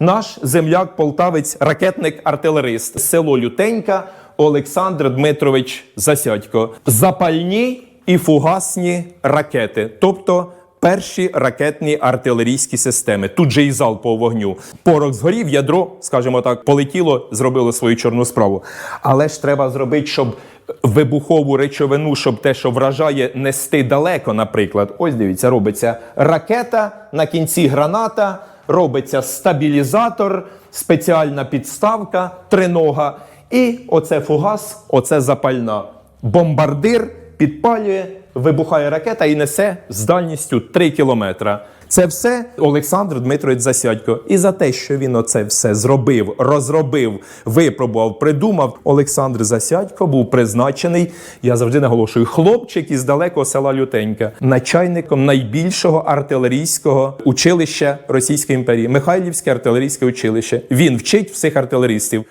наш земляк, полтавець, ракетник-артилерист, село Лютенька Олександр Дмитрович Засядько. Запальні і фугасні ракети, тобто перші ракетні артилерійські системи. Тут же і залпового вогню. Порох згорів, ядро, скажімо так, полетіло, зробило свою чорну справу. Але ж треба зробити, щоб вибухову речовину, щоб те, що вражає, нести далеко, наприклад. Ось дивіться, робиться ракета, на кінці граната, робиться стабілізатор, спеціальна підставка, тринога. І оце фугас, оце запальна. Бомбардир підпалює, вибухає ракета і несе з дальністю 3 кілометра. Це все Олександр Дмитрович Засядько. І за те, що він оце все зробив, розробив, випробував, придумав, Олександр Засядько був призначений, я завжди наголошую, хлопчик із далекого села Лютенька, начальником найбільшого артилерійського училища Російської імперії, Михайлівське артилерійське училище. Він вчить всіх артилеристів.